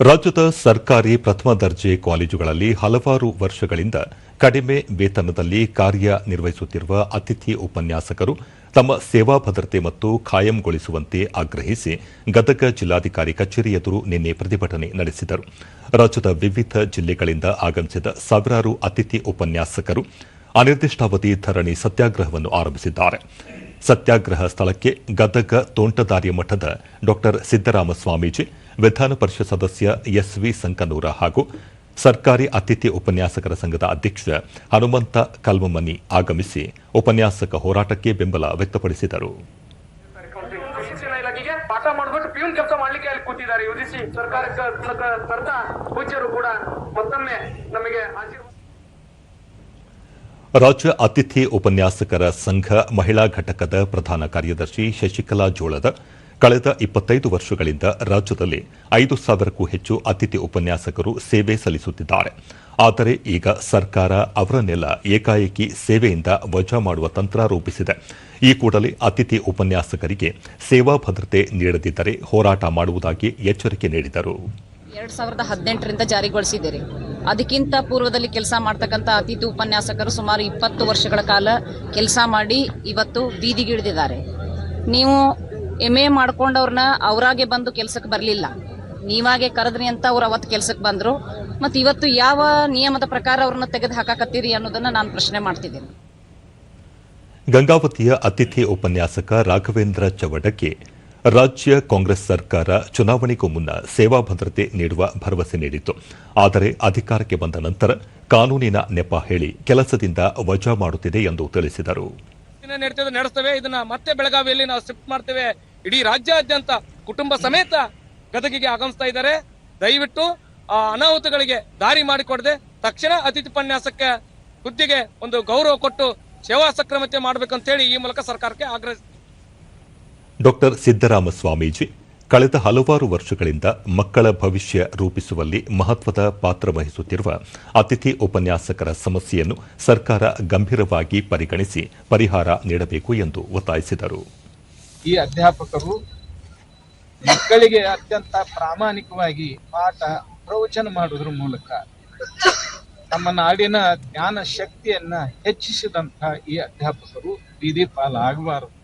ರಾಜ್ಯದ ಸರ್ಕಾರಿ ಪ್ರಥಮ ದರ್ಜೆ ಕಾಲೇಜುಗಳಲ್ಲಿ ಹಲವಾರು ವರ್ಷಗಳಿಂದ ಕಡಿಮೆ ವೇತನದಲ್ಲಿ ಕಾರ್ಯನಿರ್ವಹಿಸುತ್ತಿರುವ ಅತಿಥಿ ಉಪನ್ಯಾಸಕರು ತಮ್ಮ ಸೇವಾ ಭದ್ರತೆ ಮತ್ತು ಖಾಯಂಗೊಳಿಸುವಂತೆ ಆಗ್ರಹಿಸಿ ಗದಗ ಜಿಲ್ಲಾಧಿಕಾರಿ ಕಚೇರಿ ಎದುರು ನಿನ್ನೆ ಪ್ರತಿಭಟನೆ ನಡೆಸಿದರು. ರಾಜ್ಯದ ವಿವಿಧ ಜಿಲ್ಲೆಗಳಿಂದ ಆಗಮಿಸಿದ ಸಾವಿರಾರು ಅತಿಥಿ ಉಪನ್ಯಾಸಕರು ಅನಿರ್ದಿಷ್ಟಾವಧಿ ಧರಣಿ ಸತ್ಯಾಗ್ರಹವನ್ನು ಆರಂಭಿಸಿದ್ದಾರೆ. ಸತ್ಯಾಗ್ರಹ ಸ್ಥಳಕ್ಕೆ ಗದಗ ತೋಂಟದಾರ್ಯ ಮಠದ ಡಾ ಸಿದ್ದರಾಮ ಸ್ವಾಮೀಜಿ ವಿಧಾನ ಪರಿಷತ್ ಸದಸ್ಯ ಎಸ್ವಿ ಸಂಕನೂರ ಹಾಗೂ ಸರ್ಕಾರಿ ಅತಿಥಿ ಉಪನ್ಯಾಸಕರ ಸಂಘದ ಅಧ್ಯಕ್ಷ ಹನುಮಂತ ಕಲ್ಮಮನಿ ಆಗಮಿಸಿ ಉಪನ್ಯಾಸಕ ಹೋರಾಟಕ್ಕೆ ಬೆಂಬಲ ವ್ಯಕ್ತಪಡಿಸಿದರು. ಪಾಠ ಮಾಡ್ಬಿಟ್ಟು ಪ್ಯೂನ್ ಕೆಲಸ ಮಾಡ್ಲಿಕ್ಕೆ ಅಲ್ಲಿ ಕೂತಿದ್ದಾರೆ. ಯುಜಿಸಿ ಸರ್ಕಾರಕ್ಕೆ ತರ್ತ ಪೂಜ್ಯರು ಕೂಡ ಮತ್ತೊಮ್ಮೆ ನಮಗೆ ಆಶೀರ್ವಾದ ರಾಜ್ಯ ಅತಿಥಿ ಉಪನ್ಯಾಸಕರ ಸಂಘ ಮಹಿಳಾ ಘಟಕದ ಪ್ರಧಾನ ಕಾರ್ಯದರ್ಶಿ ಶಶಿಕಲಾ ಜೋಳದ ಕಳೆದ ಇಪ್ಪತ್ತೈದು ವರ್ಷಗಳಿಂದ ರಾಜ್ಯದಲ್ಲಿ ಐದು ಸಾವಿರಕ್ಕೂ ಹೆಚ್ಚು ಅತಿಥಿ ಉಪನ್ಯಾಸಕರು ಸೇವೆ ಸಲ್ಲಿಸುತ್ತಿದ್ದಾರೆ. ಆದರೆ ಈಗ ಸರ್ಕಾರ ಅವರನ್ನೆಲ್ಲ ಏಕಾಏಕಿ ಸೇವೆಯಿಂದ ವಜಾ ಮಾಡುವ ತಂತ್ರ ರೂಪಿಸಿದೆ. ಈ ಕೂಡಲೇ ಅತಿಥಿ ಉಪನ್ಯಾಸಕರಿಗೆ ಸೇವಾ ಭದ್ರತೆ ನೀಡದಿದ್ದರೆ ಹೋರಾಟ ಮಾಡುವುದಾಗಿ ಎಚ್ಚರಿಕೆ ನೀಡಿದರು. ಸಾವಿರದ ಹದಿನೆಂಟರಿಂದ ಅದಕ್ಕಿಂತ ಪೂರ್ವದಲ್ಲಿ ಕೆಲಸ ಮಾಡ್ತಕ್ಕಂಥ ಅತಿಥಿ ಉಪನ್ಯಾಸಕರು ಸುಮಾರು ಇಪ್ಪತ್ತು ವರ್ಷಗಳ ಕಾಲ ಕೆಲಸ ಮಾಡಿ ಇವತ್ತು ಬೀದಿಗಿಳಿದಿದ್ದಾರೆ. ನೀವು ಎಂ ಎ ಮಾಡ್ಕೊಂಡವ್ರನ್ನ ಅವರಾಗೆ ಬಂದು ಕೆಲಸಕ್ಕೆ ಬರಲಿಲ್ಲ. ನೀವಾಗೆ ಕರೆದ್ರಿ ಅಂತ ಅವ್ರು ಅವತ್ತು ಕೆಲಸಕ್ಕೆ ಬಂದರು. ಮತ್ತು ಇವತ್ತು ಯಾವ ನಿಯಮದ ಪ್ರಕಾರ ಅವ್ರನ್ನ ತೆಗೆದು ಹಾಕಕತ್ತೀರಿ ಅನ್ನೋದನ್ನು ನಾನು ಪ್ರಶ್ನೆ ಮಾಡ್ತಿದ್ದೀನಿ. ಗಂಗಾವತಿಯ ಅತಿಥಿ ಉಪನ್ಯಾಸಕ ರಾಘವೇಂದ್ರ ಚವಡಕ್ಕೆ ರಾಜ್ಯ ಕಾಂಗ್ರೆಸ್ ಸರ್ಕಾರ ಚುನಾವಣೆಗೂ ಮುನ್ನ ಸೇವಾ ಭದ್ರತೆ ನೀಡುವ ಭರವಸೆ ನೀಡಿತ್ತು. ಆದರೆ ಅಧಿಕಾರಕ್ಕೆ ಬಂದ ನಂತರ ಕಾನೂನಿನ ನೆಪ ಹೇಳಿ ಕೆಲಸದಿಂದ ವಜಾ ಮಾಡುತ್ತಿದೆ ಎಂದು ತಿಳಿಸಿದರು. ನಡೆಸ್ತೇವೆ. ಇದನ್ನ ಮತ್ತೆ ಬೆಳಗಾವಿಯಲ್ಲಿ ನಾವು ಶಿಫ್ಟ್ ಮಾಡ್ತೇವೆ. ಇಡೀ ರಾಜ್ಯಾದ್ಯಂತ ಕುಟುಂಬ ಸಮೇತ ಗದಗಿಗೆ ಆಗಮಿಸ್ತಾ ಇದ್ದಾರೆ. ದಯವಿಟ್ಟು ಆ ಅನಾಹುತಗಳಿಗೆ ದಾರಿ ಮಾಡಿಕೊಡದೆ ತಕ್ಷಣ ಅತಿಥಿ ಉಪನ್ಯಾಸಕ್ಕೆ ಹುದ್ದೆಗೆ ಒಂದು ಗೌರವ ಕೊಟ್ಟು ಸೇವಾ ಸಕ್ರಮತೆ ಮಾಡಬೇಕಂತ ಹೇಳಿ ಈ ಮೂಲಕ ಸರ್ಕಾರಕ್ಕೆ ಆಗ್ರಹಿಸ್ತೀವಿ ಡಾಕ್ಟರ್ ಸಿದ್ದರಾಮ ಸ್ವಾಮೀಜಿ ಕಳೆದ ಹಲವಾರು ವರ್ಷಗಳಿಂದ ಮಕ್ಕಳ ಭವಿಷ್ಯ ರೂಪಿಸುವಲ್ಲಿ ಮಹತ್ವದ ಪಾತ್ರ ವಹಿಸುತ್ತಿರುವ ಅತಿಥಿ ಉಪನ್ಯಾಸಕರ ಸಮಸ್ಯೆಯನ್ನು ಸರ್ಕಾರ ಗಂಭೀರವಾಗಿ ಪರಿಗಣಿಸಿ ಪರಿಹಾರ ನೀಡಬೇಕು ಎಂದು ಒತ್ತಾಯಿಸಿದರು. ಈ ಅಧ್ಯಾಪಕರು ಮಕ್ಕಳಿಗೆ ಅತ್ಯಂತ ಪ್ರಾಮಾಣಿಕವಾಗಿ ಪಾಠ ಪ್ರವಚನ ಮಾಡುವುದರ ಮೂಲಕ ತಮ್ಮ ನಾಡಿನ ಜ್ಞಾನ ಶಕ್ತಿಯನ್ನ ಹೆಚ್ಚಿಸಿದಂತಹ ಈ ಅಧ್ಯಾಪಕರು ಬೀದಿ ಪಾಲಾಗಬಾರದು